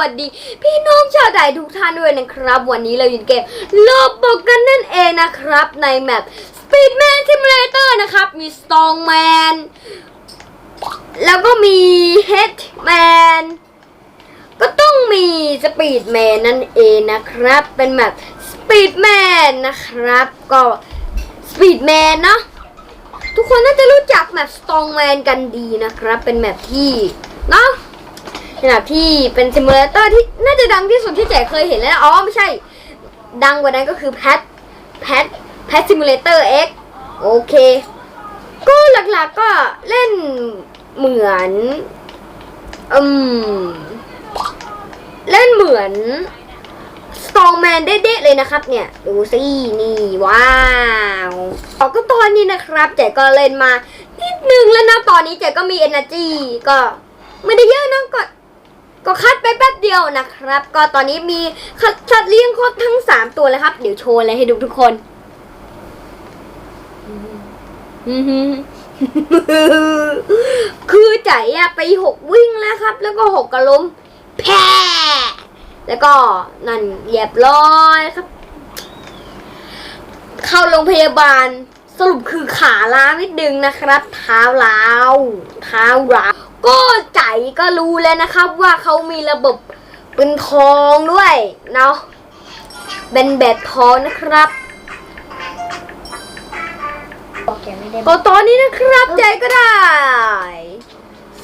วัสดี พี่น้องชาวไทยทุกท่านด้วยนะครับ วันนี้เราอยู่นเกมโลบอกกันนั่นเองนะครับ ในแมป Speedman Simulator นะครับ มี Strongman แล้วก็มี Headman ก็ต้องมี Speedman นั่นเองนะครับ เป็นแมป Speedman นะครับ ก็ Speedman เนอะทุกคนน่าจะรู้จักแมป Strongman กันดีนะครับ เป็นแมปที่เนาะ เป็นแมที่เป็นซิมูเลเตอร์ที่น่าจะดังที่สุดที่แจเคยเห็นแล้วนะอ๋อไม่ใช่ ดังกว่านั้นก็คือแพทแพทแพทซิมูเลเตอร์ X โอเค ก็หลักๆก็เล่นเหมือนอืมเล่นเหมือน Strongman เด๊ะๆเลยนะครับเนี่ย ดูสินี่ว้าวออกก็ตอนนี้นะครับเจ๊ก็เล่นมานิดนึงแล้วนะตอนนี้เจ๊ก็มี energy ก็ไม่ได้เยอะนะก็ ก็คัดไปแป๊บเดียวนะครับ ก็ตอนนี้มีคัดสัตว์เลี้ยงครบทั้ง 3 ตัวแล้วครับ เดี๋ยวโชว์เลยให้ดูทุกคนคือใจอะไปหกวิ่งแล้วครับ แล้วก็หกกระล้มแพ้แล้วก็นั่นเรียบร้อยครับ เข้าโรงพยาบาลสรุปคือขาล้านิดนึงนะครับ เท้าล้าวเท้าล้าว ก็ใจก็รู้แล้วนะครับว่าเขามีระบบเป็นทองด้วยเนาะเป็นแบบทองนะครับบอกแกไม่ได้ก็ตอนนี้นะครับใจก็ได้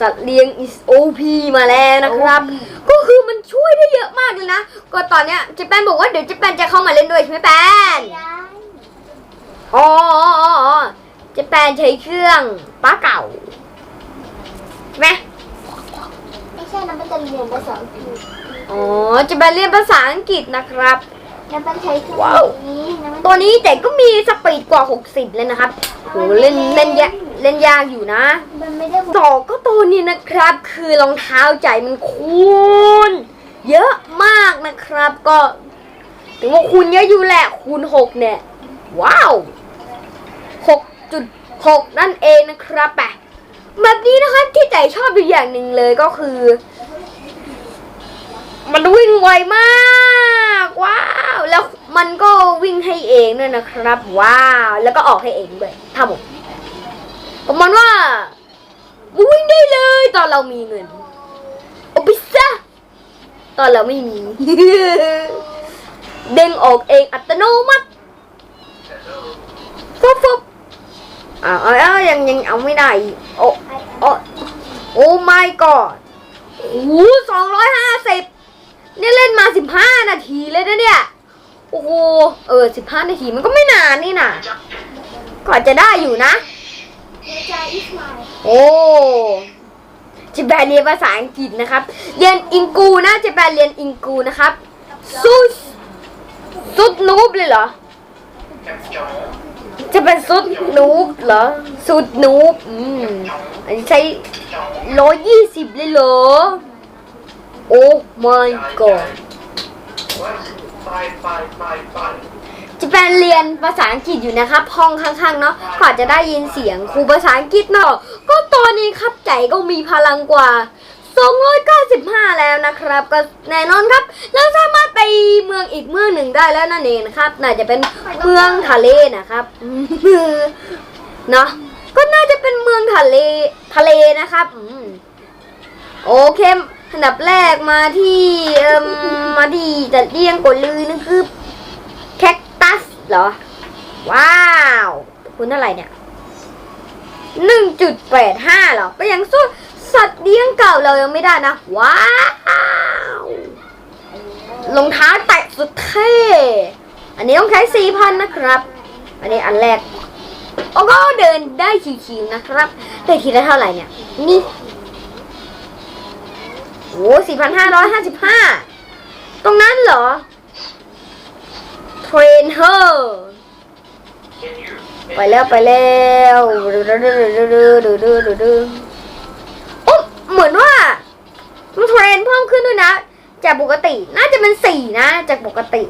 สัตว์เลี้ยง is OP มาแล้วนะครับ ก็คือมันช่วยได้เยอะมากเลยนะ ก็ตอนเนี้ยเจแปนบอกว่าเดี๋ยวเจแปนจะเข้ามาเล่นด้วยใช่ไหมแปนไม่ได้อ๋ออ๋ออ๋ออ๋อเจแปนใช้เครื่องป้าเก่า ใช่ไหมไม่ใช่นะมันจะเรียนภาษาอังกฤษอ๋อเจแปนเรียนภาษาอังกฤษนะครับ แล้วมันใช้เครื่องว้าว นี้นะมันตัวนี้เด็กก็มีสปีดกว่า 60 เลยนะครับโหเล่นเล่นยากเล่นยากอยู่นะ มันไม่ได้ต่อก็ตัวนี้นะครับ คือรองเท้าใจมันคูณเยอะมากนะครับ ก็ถึงว่าคูณเยอะอยู่แหละคูณหกเนี่ย ว้าวหกจุดหกนั่นเองนะครับแปะ แบบนี้นะครับที่ใจชอบอยู่อย่างหนึ่งเลยก็คือ มันวิ่งไวมากว้าวแล้วมันก็วิ่งให้เองด้วยนะครับ ว้าว แล้วก็ออกให้เองด้วยถ้าผมประมาณว่าวิ่งได้เลยตอนเรามีเงินโอปิซะตอนเราไม่มี เด้งออกเองอัตโนมัติฟุบฟุบอ้าวอ้ายังยังเอาไม่ได้อีกโอ้โอ้ โอ้ my god โอ้โหสองร้อยห้าสิบนี่เล่นมาสิบห้านาทีเลยนะเนี่ย โอ้โห เออสิบห้านาทีมันก็ไม่นานนี่นะก็อาจจะได้อยู่นะ โอ้เจแปนเรียนภาษาอังกฤษนะครับ เรียนอิงกูนะเจแปนเรียนอิงกูนะครับซุดซุดนูบเลยเหรอ จะเป็นซุดนูบเหรอซุดนูบอืมอันนี้ใช้ร้อยยี่สิบเลยเหรอ โอ้ my god จะเป็นเรียนภาษาอังกฤษอยู่นะครับห้องข้างๆเนาะก็อาจจะได้ยินเสียงครูภาษาอังกฤษเนาะก็ตอนนี้ครับใจก็มีพลังกว่า 295 แล้วนะครับ ก็แน่นอนครับ เราสามารถไปเมืองอีกเมืองหนึ่งได้แล้วนั่นเองนะครับ น่าจะเป็นเมืองทะเลนะครับเนาะก็น่าจะเป็นเมืองทะเลทะเลนะครับอโอเคอันดับแรกมาที่เอ่มมาที่จัดเรียงกดลือนั่นคือแคคตัสเหรอ ว้าว คุณเท่าไหร่เนี่ยหนึ่งจุดแปดห้าเหรอก็ยังสู้ สัตว์เลี้ยงเก่าเรายังไม่ได้นะ ว้าวรองเท้าแตะสุดเท่อันนี้ต้องใช้สี่พันนะครับ อันนี้อันแรกโอ้ก็เดินได้ชิวๆนะครับได้ทีละเท่าไหร่เนี่ย นี่โอ้สี่พันห้าร้อยห้าสิบห้าตรงนั้นเหรอ เทรนเฮอร์ไปแล้วไปแล้วโอ้ เหมือนว่ามันเทรนเพิ่มขึ้นด้วยนะ จากปกติน่าจะเป็นสี่นะ จากปกติ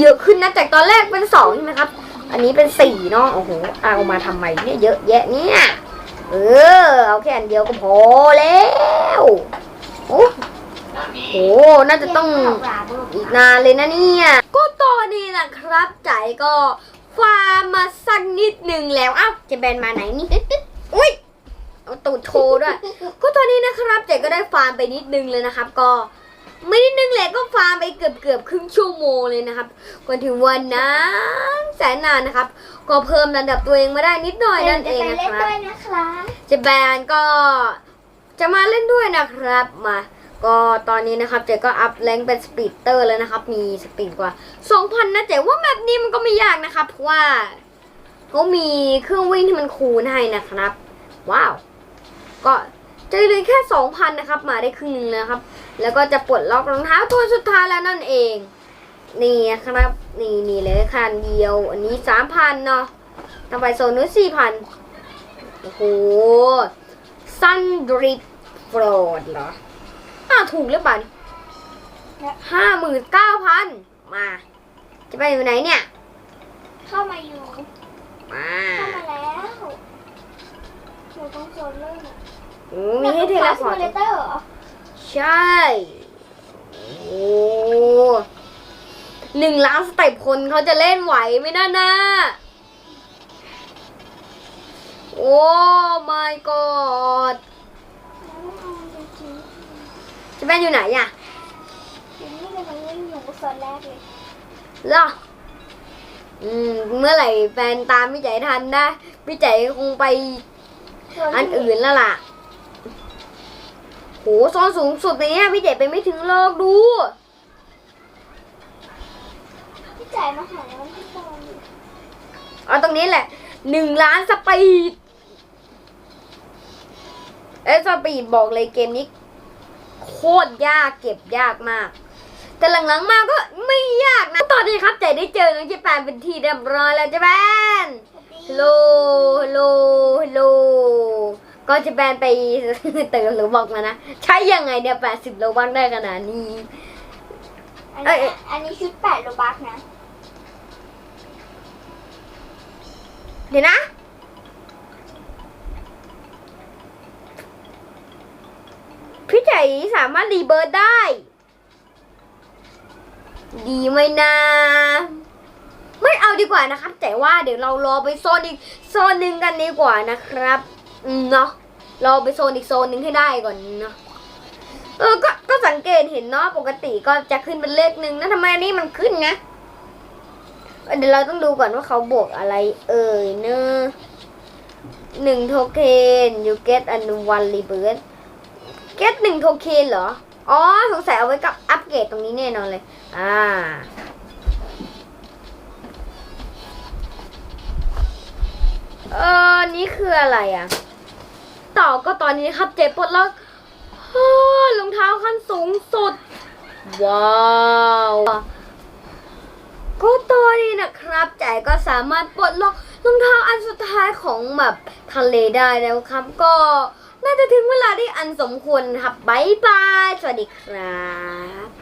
เยอะขึ้นนะจากตอนแรกเป็นสองใช่ไหมครับ อันนี้เป็นสี่เนาะโอ้โหเอามาทำไมเนี่ยเยอะแยะเนี่ยเออเอาแค่อันเดียวก็พอแล้วโอ้โหน่าจะต้องนากหลายอีกนานเลยนะเนี่ยก็ตอนนี้นะครับใจก็ฟาร์มมาสักนิดหนึ่งแล้วอ้าวจะแบนมาไหนนี่อุ้ย เอาตูดโชว์ด้วย ก็ตอนนี้นะครับเจ๊ก็ได้ฟาร์มไปนิดนึงเลยนะครับ ก็ไม่นิดนึงแหละก็ฟาร์มไปเกือบเกือบๆครึ่งชั่วโมงเลยนะครับ ก่อนถึงวันนั้นแสนนานนะครับ ก็เพิ่มระดับตัวเองมาได้นิดหน่อยนั่นเองจะนะไปคเล่นรับด้วยนะคะเจแบนก็จะมาเล่นด้วยนะครับมาก็ตอนนี้นะครับเจ๊ก็อัพแรงเป็นสปีดเตอร์แล้วนะครับ มีสปีดกว่า 2,000 นะเจ๊ว่าแบบนี้มันก็ไม่ยากนะครับ เพราะว่าเขามีเครื่องวิ่งที่มันคูณให้นะครับ ว้าว ก็จะเหลือแค่ 2,000 นะครับ มาได้ครึ่งหนึงแล้วครับ แล้วก็จะปลดล็อกรองเท้าตัวสุดท้ายแล้วนั่นเอง นี่นะครับ นี่นี่เลยคันเดียว อันนี้ 3,000 เนาะต่อไปโซนนู้น4,000 โอ้โหซันดริปโฟรดเหรอ อ่าถูกหรือเปล่าห้าหมื่นเก้าพันมา จะไปอยู่ไหนเนี่ย เข้ามาอยู่ มา เข้ามาแล้วหนูต้องโซนเล่น โอ้มีให้เทเลพอร์ตซิมูเลเตอร์เหรอใช่ โอ้หนึ่งล้านสเต็ปคนเขาจะเล่นไหวไหมนะนะโอ้ my god แล้วไม่เอาจริงจะเป็นอยู่ไหนอะๆอยู่นี่กำลังเล่นอยู่โซนแรกเลยเหรออืม เมื่อไหร่แฟนตามพี่ใจทันได้พี่ใจคงไปโซนอันอื่นแล้วล่ะ โหโซนสูงสุดในเนี้ยพี่เจ๋ไปไม่ถึงโลกดู พี่จ่ายมาหาแล้วที่โซนอยู่เอาตรงนี้แหละหนึ่งล้านสปีดเอ้ยสปีดบอกเลยเกมนี้ โคตรยากเก็บยากมาก แต่หลังๆมาก็ไม่ยากนะ ตอนนี้ครับเจ๋ได้เจอน้องเจแปนเป็นที่เรียบร้อยแล้วเจแปนฮัลโหลฮัลโหลฮัลโหล ก็จะแบนไปเติมหรือบอกมานะ ใช้ยังไงเนี่ยแปดสิบโลบักได้ขนาดนี้ อันเอ้นี้ยอันนี้ชุดแปดโลบักนะ เดี๋ยวนะ พี่ใจสามารถรีเบิร์ดได้ ดีไหมนะ ไม่เอาดีกว่านะครับ แต่ว่าเดี๋ยวเรารอไปโซนอีกโซนหนึ่งกันดีกว่านะครับอืม เนาะเรอไปโซนอีกโซนหนึ่งให้ได้ก่อนเนาะเออก็ก็สังเกตเห็นเนาะปกติก็จะขึ้นเป็นเลขหนึ่งนะทำไมอันนี้มันขึ้นนะเดี๋ยวเราต้องดูก่อนว่าเขาบวกอะไร เอ่ยเนอะหนึ่งโทเค็น you get a one rebirth get หนึ่งโทเค็นเหรอ อ๋อสงสัยเอาไว้กับอัปเกรดตรงนี้แน่นอนเลย อ่าเออนี่คืออะไรอะ ต่อก็ตอนนี้ครับเจ๊ปลดล็อกรองเท้าขั้นสูงสุด ว้าวก็ตัวนี้นะครับใจายก็สามารถปลดล็อกรองเท้าอันสุดท้ายของแบบทะเลได้แล้วครับ ก็น่าจะถึงเวลาที่อันสมควรครับบายบาย สวัสดีครับ